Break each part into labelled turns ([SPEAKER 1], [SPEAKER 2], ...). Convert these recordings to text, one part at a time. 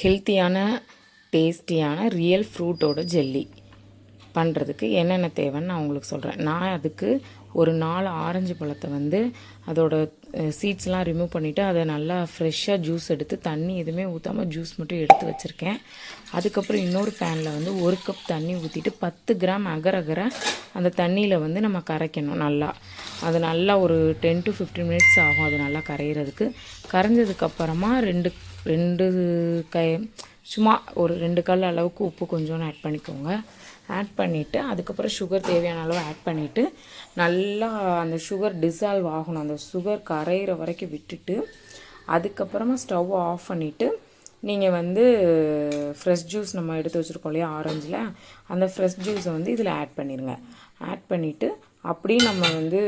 [SPEAKER 1] ஹெல்த்தியான டேஸ்டியான real ஃப்ரூட்டோட jelly பண்ணுறதுக்கு என்னென்ன தேவைன்னு நான் உங்களுக்கு சொல்கிறேன் நான் அதுக்கு ஒரு நாலு ஆரஞ்சு பழத்தை வந்து அதோட சீட்ஸ்லாம் ரிமூவ் பண்ணிவிட்டு அதை நல்லா ஃப்ரெஷ்ஷாக ஜூஸ் எடுத்து தண்ணி எதுவுமே ஊற்றாமல் ஜூஸ் மட்டும் எடுத்து வச்சுருக்கேன். அதுக்கப்புறம் இன்னொரு பேனில் வந்து ஒரு கப் தண்ணி ஊற்றிட்டு பத்து கிராம் அகர அகர அந்த தண்ணியில் வந்து நம்ம கரைக்கணும் நல்லா. அது நல்லா ஒரு டென் டு ஃபிஃப்டீன் மினிட்ஸ் ஆகும் அது நல்லா கரையிறதுக்கு. கரைஞ்சதுக்கப்புறமா ரெண்டு ரெண்டு கை சும்மா ஒரு ரெண்டு கல் அளவுக்கு உப்பு கொஞ்சோன்னு ஆட் பண்ணிக்கோங்க. ஆட் பண்ணிவிட்டு அதுக்கப்புறம் சுகர் தேவையான அளவு ஆட் பண்ணிவிட்டு நல்லா அந்த சுகர் டிசால்வ் ஆகணும். அந்த சுகர் கரையிற வரைக்கும் விட்டுட்டு அதுக்கப்புறமா ஸ்டவ் ஆஃப் பண்ணிவிட்டு நீங்கள் வந்து ஃப்ரெஷ் ஜூஸ் நம்ம எடுத்து வச்சுருக்கோம் இல்லையா ஆரஞ்சில் அந்த ஃப்ரெஷ் ஜூஸை வந்து இதில் ஆட் பண்ணிடுங்க ஆட் பண்ணிவிட்டு அப்படியே நம்ம வந்து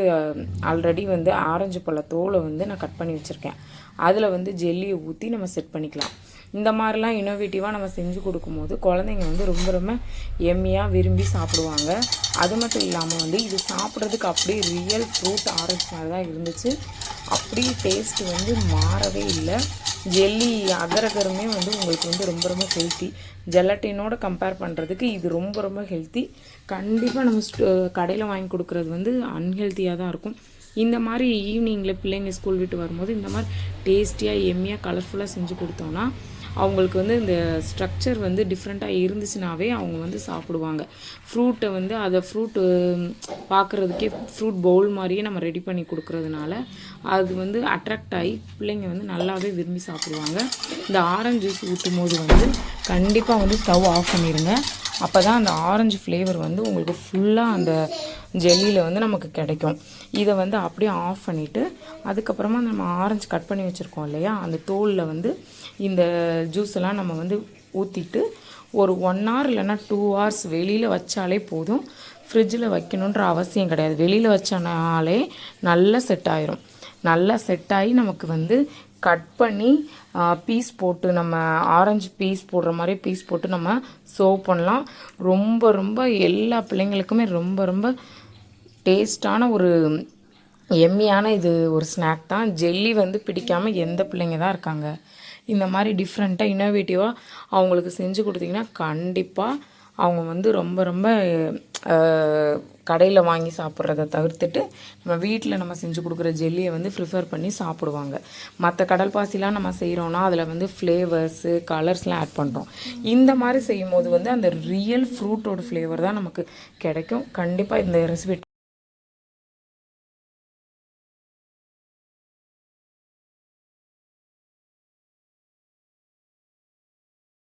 [SPEAKER 1] ஆல்ரெடி வந்து ஆரஞ்சு பழ தோலை வந்து நான் கட் பண்ணி வச்சுருக்கேன். அதில் வந்து ஜெல்லியை ஊற்றி நம்ம செட் பண்ணிக்கலாம். இந்த மாதிரிலாம் இன்னோவேட்டிவாக நம்ம செஞ்சு கொடுக்கும்போது குழந்தைங்க வந்து ரொம்ப ரொம்ப எம்மியாக விரும்பி சாப்பிடுவாங்க. அது மட்டும் இல்லாமல் வந்து இது சாப்பிட்றதுக்கு அப்படியே ரியல் ஃப்ரூட் ஆரஞ்சு மாதிரி தான் இருந்துச்சு. அப்படியே டேஸ்ட் வந்து மாறவே இல்லை. ஜெல்லி அகரகருமே வந்து உங்களுக்கு வந்து ரொம்ப ரொம்ப ஹெல்த்தி ஜெலட்டினோட கம்பேர் பண்ணுறதுக்கு இது ரொம்ப ரொம்ப ஹெல்த்தி கண்டிப்பாக நம்ம கடையில் வாங்கி கொடுக்குறது வந்து அன்ஹெல்த்தியாக தான் இருக்கும். இந்த மாதிரி ஈவினிங்கில் பிள்ளைங்க ஸ்கூல் விட்டு வரும்போது இந்த மாதிரி டேஸ்டியாக எம்மியாக கலர்ஃபுல்லாக செஞ்சு கொடுத்தோன்னா அவங்களுக்கு வந்து இந்த ஸ்ட்ரக்சர் வந்து டிஃப்ரெண்ட்டாக இருந்துச்சுனாவே அவங்க வந்து சாப்பிடுவாங்க. ஃப்ரூட்டை வந்து அதை ஃப்ரூட்டு பார்க்குறதுக்கே ஃப்ரூட் பவுல் மாதிரியே நம்ம ரெடி பண்ணி கொடுக்குறதுனால அது வந்து அட்ராக்ட் ஆகி பிள்ளைங்க வந்து நல்லாவே விரும்பி சாப்பிடுவாங்க. இந்த ஆரஞ்சு ஜூஸ் ஊற்றும் போது வந்து கண்டிப்பாக வந்து ஸ்டவ் ஆஃப் பண்ணிடுங்க அப்போ தான் அந்த ஆரஞ்சு ஃப்ளேவர் வந்து உங்களுக்கு ஃபுல்லாக அந்த ஜெல்லியில் வந்து நமக்கு கிடைக்கும். இதை வந்து அப்படியே ஆஃப் பண்ணிவிட்டு அதுக்கப்புறமா நம்ம ஆரஞ்சு கட் பண்ணி வச்சுருக்கோம் இல்லையா? அந்த தோலில் வந்து இந்த ஜூஸ் எல்லாம் நம்ம வந்து ஊற்றிட்டு ஒரு ஒன் ஹவர் இல்லைன்னா டூ ஹவர்ஸ் வெளியில் வச்சாலே போதும். ஃப்ரிட்ஜில் வைக்கணுன்ற அவசியம் கிடையாது. வெளியில் வச்சனாலே நல்லா செட் ஆயிரும். நல்லா செட் ஆகி நமக்கு வந்து கட் பண்ணி பீஸ் போட்டு நம்ம ஆரஞ்சு பீஸ் போடுற மாதிரி பீஸ் போட்டு நம்ம சர்வ் பண்ணலாம். ரொம்ப ரொம்ப எல்லா பிள்ளைங்களுக்குமே ரொம்ப ரொம்ப டேஸ்ட்டான ஒரு எம்மியான இது ஒரு ஸ்நாக் தான். ஜெல்லி வந்து பிடிக்காமல் எந்த பிள்ளைங்க தான் இருக்காங்க. இந்த மாதிரி டிஃப்ரெண்ட்டாக இன்னோவேட்டிவாக அவங்களுக்கு செஞ்சு கொடுத்தீங்கன்னா கண்டிப்பாக அவங்க வந்து ரொம்ப ரொம்ப கடையில் வாங்கி சாப்பிட்றத தவிர்த்துட்டு நம்ம வீட்டில் நம்ம செஞ்சு கொடுக்குற ஜெல்லியை வந்து ப்ரிஃபர் பண்ணி சாப்பிடுவாங்க. மற்ற கடல் பாசிலாம் நம்ம செய்கிறோன்னா அதில் வந்து ஃப்ளேவர்ஸு கலர்ஸ்லாம் ஆட் பண்ணுறோம் இந்த மாதிரி செய்யும் போது வந்து அந்த ரியல் ஃப்ரூட்டோட ஃப்ளேவர் தான் நமக்கு கிடைக்கும். கண்டிப்பாக இந்த ரெசிபி